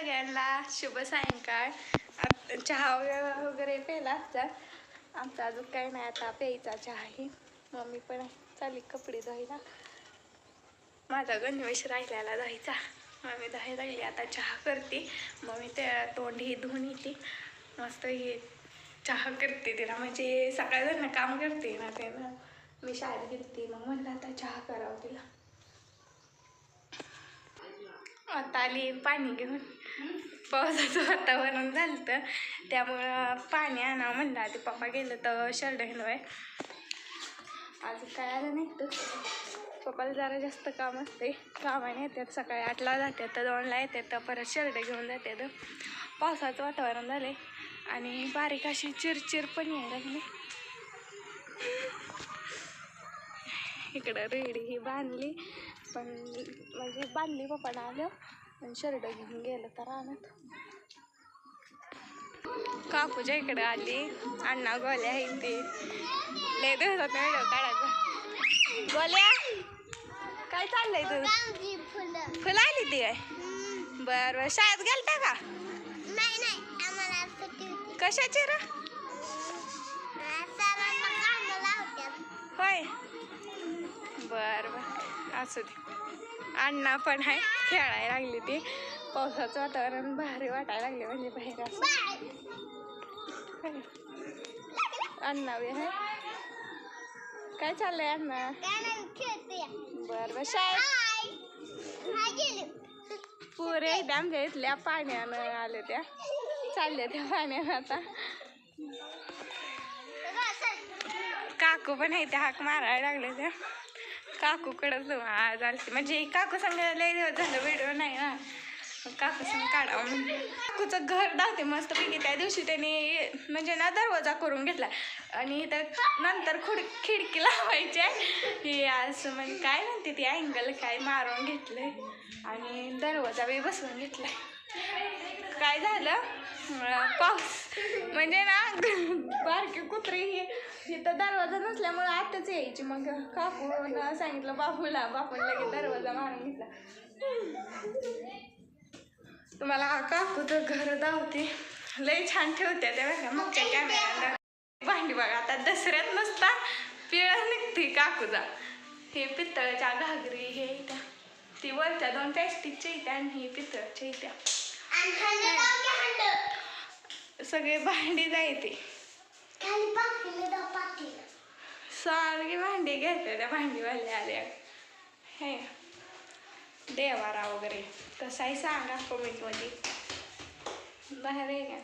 सगळ्यांना शुभ सायंकाळ. चहा वगैरे वगैरे प्यायला आजचा आमचा अजून काही नाही आता प्यायचा चहा ही मम्मी पण चालली कपडे धुवायला. माझा गणवेश राहिल्याला धुवायचा. मम्मी दही राहिली आता चहा करते. मम्मी त्या तोंड ही धुवून येते. मस्त हे चहा करते तिला. म्हणजे सकाळ काम करते ना ते ना मी शाळेत गेलते मग म्हणलं आता चहा करावं तिला. आता आली पाणी घेऊन. पावसाचं वातावरण झालं तर त्यामुळं पाणी आणा म्हणलं. आधी पप्पा गेलं तर शर्ट आहे अजून काय आलं नाही तर पप्पाला जरा जास्त काम असते कामाने येतात सकाळी आठला जातात तर दोनला येतात तर परत शर्ट घेऊन जातात पावसाचं वातावरण झालं आणि बारीक अशी चिरचिर पण यायला लागली. इकडं रेडी ही बांधली. पण म्हणजे बांधली पप्पाला आलं आणि शर्ट घेऊन गेलं तर रानात. काकूच्या इकडे आली. अण्णा गोल्या आहे ते. लय दिवसात व्हिडिओ काढायचा. गोल्या काय चाललंय तुझं? फुलं फुलं आली ती काय? बरं बरं शाळेत गेलता का? कशाची र? होय? बर बर. असू दे. अण्णा पण आहे खेळायला लागली ती. पावसाचं वातावरण भारी वाटायला लागले म्हणजे बाहेर असं. अण्णा बी आहे काय चाललंय अण्णा? बरं बर बर शाळेत? पुरे आमच्या इथल्या पाण्यानं आले त्या. चालल्या त्या पाण्यानं आता. काकू पण आहे त्या हाक मारायला लागले त्या. काकूकडंच आज आलती. म्हणजे काकू सांगायला लय दिवस झालं व्हिडिओ नाही ना. मग काकू सांग काढावं काकूचं घर दाखते मस्त पैकी त्या दिवशी त्यांनी म्हणजे ना दरवाजा करून घेतला. आणि तर नंतर खुड खिडकी लावायची हे असं म्हणजे काय म्हणते ती अँगल काय मारून घेतलंय? आणि दरवाजा बी बसवून घेतलाय. काय झालं? पाऊस. म्हणजे ना बारकी कुत्री ही इथं दरवाजा नसल्यामुळे आताच यायची. मग काकून सांगितलं बापूला बापून लगेच दरवाजा मारून घेतला. तुम्हाला काकूचं घर धावते. लय छान ठेवत्या त्या बघा मागच्या कॅमेऱ्याला भांडी बघा आता दसऱ्यात नसता पिळा निघते काकूचा. हे पितळच्या घागरी हे त्या ती वरच्या दोन प्लॅस्टिकच्या इथ्या आणि हे पितळच्या इथ्या सगळे भांडी जायते. खाली सारखी भांडी घेते त्या भांडीवाल्या आल्या हे देवारा वगैरे. तसाही सांगा कमेंटमध्ये बाहेर आहे का?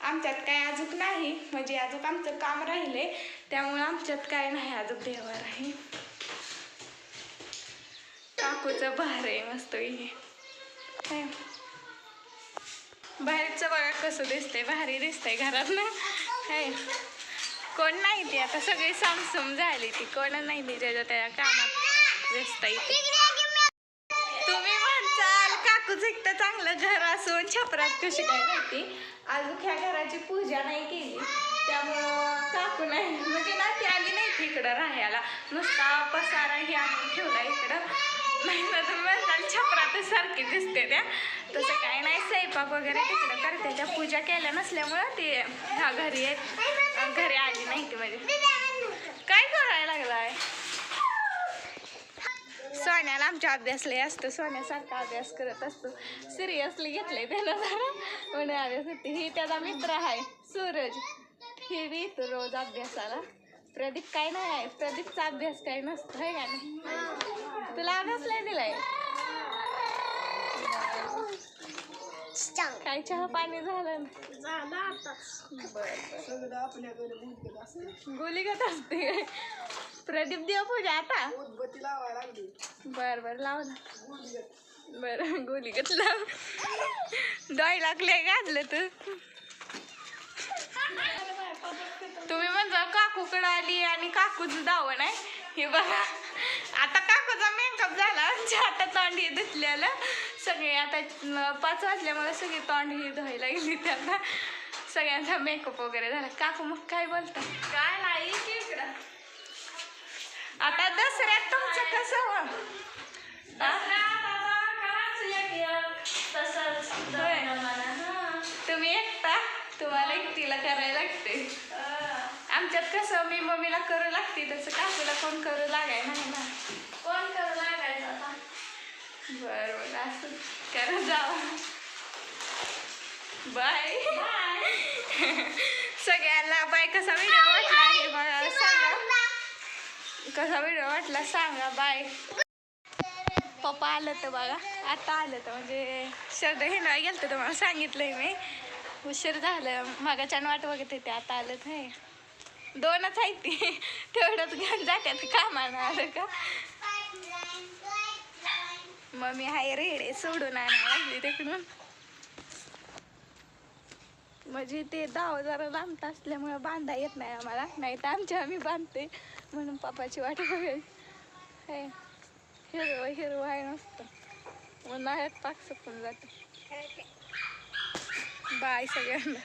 आमच्यात काय अजून नाही. म्हणजे अजून आमचं काम राहिले. त्यामुळे आमच्यात काय नाही अजून देवार आहे. काकूचं भार आहे मस्त हे. बाहेरचं बघा कसं दिसतंय भारी दिसतंय घरात ना हे कोण नाही ती आता सगळी समसम झाली ती. कोण नाही ती त्याच्या त्या कामात व्यस्त आहे तुम्ही म्हणताल काकूच एकटं चांगलं घर असून छपरात कशी काय राहते? अजून ह्या घराची पूजा नाही केली. त्यामुळं काकू नाही. म्हणजे ना ती आली नाही ती इकडं राहायला. नुसता पसारा ही आणून ठेवला इकडं. नाही ना तुम्ही छपरातच सारखी दिसते त्या. तसं काय नाही स्वयंपाक वगैरे तिकडं करते. त्या पूजा केल्या नसल्यामुळं ती ह्या घरी येत घरी आली नाही ती म्हणजे. काय करायला लागलाय? सोन्याला आमच्या अभ्यासलाही असतं. असतो सोन्यासारखा अभ्यास करत असतो. सिरियसली घेतलंय त्याला जरा. म्हणे अभ्यास होती. ही त्याचा मित्र आहे सूरज. ही बी रोज अभ्यासाला. प्रदीप काय नाही आहे. प्रदीपचा अभ्यास काही नसतो आहे का नाही तुला अभ्यास लय दिलाय. काय चहा पाणी झालं? ना झालं आता. बर गोली गत असते. काय? प्रदीप देव पूजा आता. बर बर लाव ना. बर गोली गत लाव. दॉय लागले घातलं तू. तुम्ही काकूकडे आली आणि काकूचं दावण आहे. हे बघा. आता काकूचा मेकअप झाला. आता तोंड हे धुतलेलं. सगळे आता पाच वाजल्यामुळे सगळी तोंड ही धुवायला गेली त्यांना. सगळ्यांचा मेकअप वगैरे झाला. काकू मग काय बोलता काय नाही इकडं. आता दसऱ्यात तुमचं कसं हो? हा? तसंच करायला लागते आमच्यात कसं मी मम्मीला करू लागते तसं काकूला कोण करू लागाय? नाही ना. कोण करू लागायचं आता? बरं बरं असं करा जावा. बाय. सगळ्यांना बाय कसा व्हिडिओ वाटला हे बघा सांगा. कसा व्हिडिओ वाटला सांगा बाय. पप्पा आलं तर बघा आता आलं तर म्हणजे शर्ट हिंडवाय गेलं तर तुम्हाला सांगितलंय मी. उशीर झालं मागाच्या वाट बघत होते आता आलं हे दोनच आहेत तेवढंच घेऊन जात्यात कामाला आलं का? मग मी हाय रेडे सोडून आणायला तिकडून. म्हणजे ते दाव जरा लांबत असल्यामुळे बांधा येत नाही आम्हाला. नाही तर आमच्या आम्ही बांधते. म्हणून पापाची वाट बघेल. हे हिरवं हिरवं आहे नसतं. उन्हाळ्यात पाक सुकून जातं. बाय सगळ्यांना.